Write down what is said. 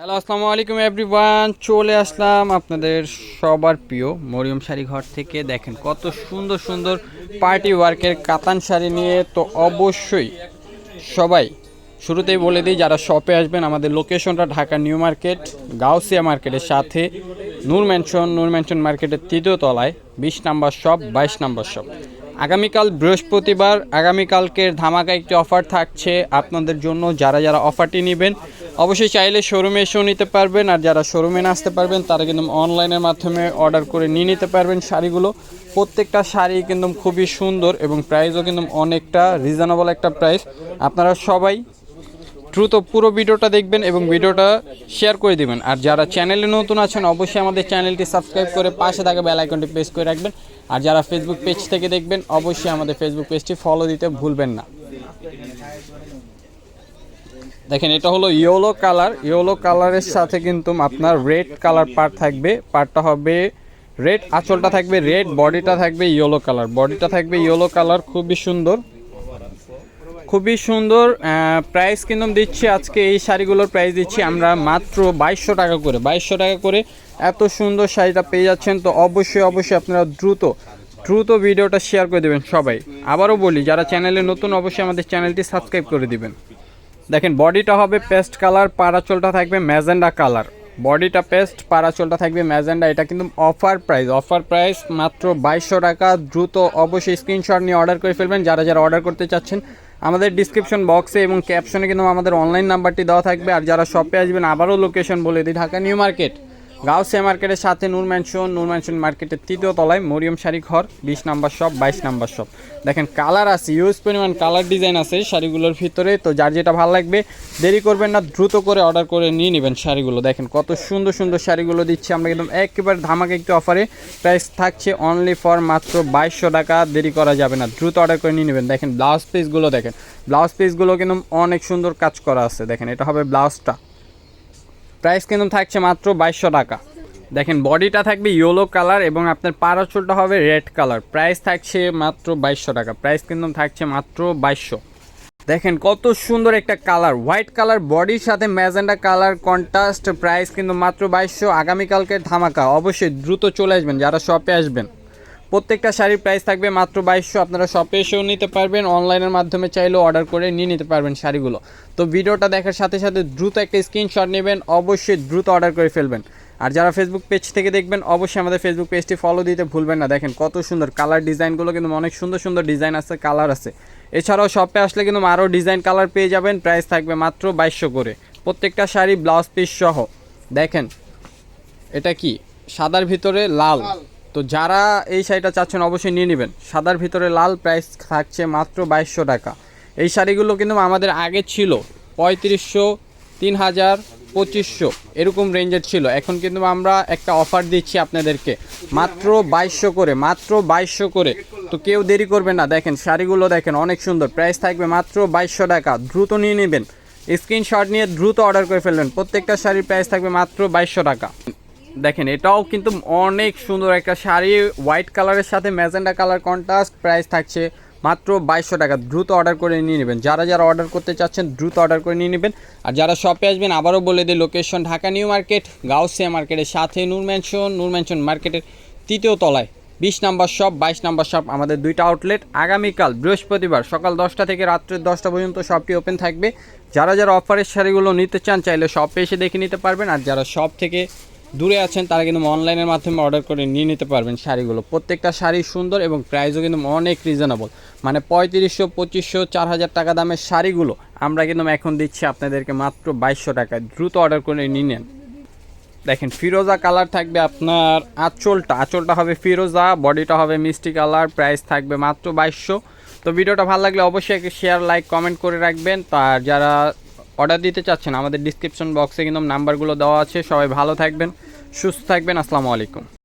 Hello আসসালামু আলাইকুম everyone চলে আসলাম আপনাদের সবার প্রিয় মরিয়ম শাড়ি ঘর থেকে। দেখেন কত সুন্দর সুন্দর পার্টি ওয়ার্কের কাতান শাড়ি নিয়ে। তো অবশ্যই সবাই শুরুতেই বলে দিই, যারা শপে আসবেন, আমাদের লোকেশনটা ঢাকা নিউ মার্কেট, গাউসিয়া মার্কেটের সাথে। নূর ম্যানশন নূর ম্যানশন মার্কেটের তৃতীয় তলায়, বিশ নাম্বার শপ বাইশ নাম্বার শপ আগামীকাল বৃহস্পতিবার, আগামীকালকের ধামাকা একটি অফার থাকছে। আপনাদের জন্য যারা যারা অফারটি নেবেন অবশ্যই চাইলে শোরুমে এসেও নিতে পারবেন, আর যারা শোরুমে না আসতে পারবেন, তারা কিন্তু অনলাইনের মাধ্যমে অর্ডার করে নিয়ে নিতে পারবেন শাড়িগুলো। প্রত্যেকটা শাড়ি কিন্তু খুবই সুন্দর এবং প্রাইসও কিন্তু অনেকটা রিজনেবল একটা প্রাইস আপনারা সবাই দ্রুত পুরো ভিডিওটা দেখবেন এবং ভিডিওটা শেয়ার করে দিবেন। আর যারা চ্যানেলে নতুন আছেন, অবশ্যই আমাদের চ্যানেলটি সাবস্ক্রাইব করে পাশে থাকা বেল আইকনটি প্রেস করে রাখবেন। আর যারা ফেসবুক পেজ থেকে দেখবেন, অবশ্যই আমাদের ফেসবুক পেজটি ফলো দিতে ভুলবেন না। দেখেন, এটা হলো ইয়েলো কালার ইয়েলো কালারের সাথে কিন্তু আপনার রেড কালার পার্ট থাকবে। পার্টটা হবে রেড আঁচলটা থাকবে রেড বডিটা থাকবে ইয়েলো কালার বডিটা থাকবে ইয়েলো কালার খুবই সুন্দর। খুবই সুন্দর প্রাইস কিন্তু দিচ্ছি আজকে, এই শাড়িগুলোর প্রাইস দিচ্ছি আমরা মাত্র বাইশশো টাকা করে। বাইশশো টাকা করে এত সুন্দর শাড়িটা পেয়ে যাচ্ছেন। তো অবশ্যই অবশ্যই আপনারা দ্রুত দ্রুত ভিডিওটা শেয়ার করে দেবেন সবাই। আবারও বলি, যারা চ্যানেলে নতুন, অবশ্যই আমাদের চ্যানেলটি সাবস্ক্রাইব করে দিবেন। দেখেন বডিটা হবে পেস্ট কালার পারাচলটা থাকবে ম্যাজেন্ডা কালার বডিটা পেস্ট পারাচলটা থাকবে ম্যাজেন্ডা এটা কিন্তু অফার প্রাইস অফার প্রাইস মাত্র বাইশশো টাকা। দ্রুত অবশ্যই স্ক্রিনশট নিয়ে অর্ডার করে ফেলবেন। যারা যারা অর্ডার করতে চাচ্ছেন, আমাদের ডিসক্রিপশন বক্সে এবং ক্যাপশনে কিন্তু আমাদের অনলাইন নাম্বারটি দেওয়া থাকবে। আর যারা শপে আসবেন, আবারও লোকেশন বলে দিই, ঢাকা নিউ মার্কেট। গাউসিয়া মার্কেটের সাথে নূর ম্যানশন নূর ম্যানশন মার্কেটের তৃতীয় তলায় মরিয়ম শাড়ি ঘর, বিশ নাম্বার শপ, বাইশ নাম্বার শপ। দেখেন, কালার আছে ইউজ পরিমাণ কালার ডিজাইন আছে শাড়িগুলোর ভিতরে, তো যার যেটা ভালো লাগবে, দেরি করবেন না, দ্রুত করে অর্ডার করে নিয়ে নেবেন শাড়িগুলো। দেখেন, কত সুন্দর সুন্দর শাড়িগুলো দিচ্ছি আমরা, একদম একেবারে ধামাকে একটি অফারে প্রাইস থাকছে অনলি ফর মাত্র বাইশশো টাকা, দেরি করা যাবে না, দ্রুত অর্ডার করে নিয়ে নেবেন। দেখেন ব্লাউজ পিসগুলো দেখেন ব্লাউজ পিসগুলো কিন্তু অনেক সুন্দর কাজ করা আছে। দেখেন, এটা হবে ব্লাউজটা প্রাইস কিন্তু থাকছে মাত্র বাইশশো টাকা। দেখেন, বডিটা থাকবে ইয়েলো কালার এবং আপনার পারাচুলটা হবে রেড কালার। প্রাইস থাকছে মাত্র বাইশশো টাকা। প্রাইস কিন্তু থাকছে মাত্র বাইশশো। দেখেন, কত সুন্দর একটা কালার। হোয়াইট কালার, বডির সাথে ম্যাজেন্ডা কালার কন্ট্রাস্ট, প্রাইস কিন্তু মাত্র বাইশশো। আগামীকালকে ধামাকা। অবশ্যই দ্রুত চলে আসবেন, যারা শপে আসবেন। প্রত্যেকটা শাড়ির প্রাইস থাকবে মাত্র বাইশশো। আপনারা শপে এসেও নিতে পারবেন অনলাইনের মাধ্যমে চাইলেও অর্ডার করে নিয়ে নিতে পারবেন শাড়িগুলো। তো ভিডিওটা দেখার সাথে সাথে দ্রুত একটা স্ক্রিনশট নেবেন, অবশ্যই দ্রুত অর্ডার করে ফেলবেন। আর যারা ফেসবুক পেজ থেকে দেখবেন, অবশ্যই আমাদের ফেসবুক পেজটি ফলো দিতে ভুলবেন না। দেখেন কত সুন্দর কালার ডিজাইনগুলো কিন্তু অনেক সুন্দর সুন্দর ডিজাইন আছে কালার আছে। এছাড়াও শপে আসলে কিন্তু আরও ডিজাইন কালার পেয়ে যাবেন প্রাইস থাকবে মাত্র বাইশশো করে। প্রত্যেকটা শাড়ি ব্লাউজ পিস সহ। দেখেন, এটা কি? সাদার ভিতরে লাল। তো যারা এই শাড়িটা চাচ্ছেন অবশ্যই নিয়ে নেবেন। সাদার ভিতরে লাল প্রাইস থাকছে মাত্র বাইশশো টাকা। এই শাড়িগুলো কিন্তু আমাদের আগে ছিল পঁয়ত্রিশশো, তিন হাজার, পঁচিশশো এরকম রেঞ্জের ছিল। এখন কিন্তু আমরা একটা অফার দিচ্ছি আপনাদেরকে। মাত্র বাইশশো করে, মাত্র বাইশশো করে। তো কেউ দেরি করবে না। দেখেন, শাড়িগুলো দেখেন, অনেক সুন্দর। প্রাইস থাকবে মাত্র বাইশশো টাকা। দ্রুত নিয়ে নেবেন। স্ক্রিনশট নিয়ে দ্রুত অর্ডার করে ফেলবেন। প্রত্যেকটা শাড়ির প্রাইস থাকবে মাত্র বাইশশো টাকা। দেখেন, এটাও কিন্তু অনেক সুন্দর একটা শাড়ি। হোয়াইট কালারের সাথে ম্যাজেন্ডা কালার কন্ট্রাস্ট প্রাইস থাকছে মাত্র বাইশশো টাকা। দ্রুত অর্ডার করে নিয়ে নেবেন। যারা যারা অর্ডার করতে চাচ্ছেন, দ্রুত অর্ডার করে নিয়ে নেবেন। আর যারা শপে আসবেন, আবারও বলে দিই location Dhaka New Market, Gausia মার্কেটের সাথে নূর ম্যানশন ম্যানশন মার্কেটের তৃতীয় তলায়। বিশ নাম্বার শপ বাইশ নাম্বার শপ আমাদের দুইটা আউটলেট আগামীকাল বৃহস্পতিবার সকাল দশটা থেকে রাত্রের দশটা পর্যন্ত শপটি ওপেন থাকবে। যারা যারা অফারের শাড়িগুলো নিতে চান, চাইলে শপে এসে দেখে নিতে পারবেন। আর যারা শপ থেকে দূরে আছেন, তারা কিন্তু অনলাইনের মাধ্যমে অর্ডার করে নিয়ে নিতে পারবেন শাড়িগুলো। প্রত্যেকটা শাড়ি সুন্দর এবং প্রাইসও কিন্তু অনেক রিজনেবল মানে পঁয়ত্রিশশো, পঁচিশশো, চার হাজার টাকা দামের শাড়িগুলো আমরা কিন্তু এখন দিচ্ছি আপনাদেরকে মাত্র বাইশশো টাকায়। দ্রুত অর্ডার করে নিয়ে নেন। দেখেন, ফিরোজা কালার থাকবে আপনার আঁচলটা। আঁচলটা হবে ফিরোজা বডিটা হবে মিষ্টি কালার প্রাইস থাকবে মাত্র বাইশশো। তো ভিডিওটা ভালো লাগলে অবশ্যই শেয়ার লাইক কমেন্ট করে রাখবেন। তার যারা অর্ডার দিতে চাচ্ছেন, আমাদের ডিসক্রিপশন বক্সে কিন্তু নাম্বারগুলো দেওয়া আছে, সবাই ভালো থাকবেন, সুস্থ থাকবেন, আসসালামু আলাইকুম।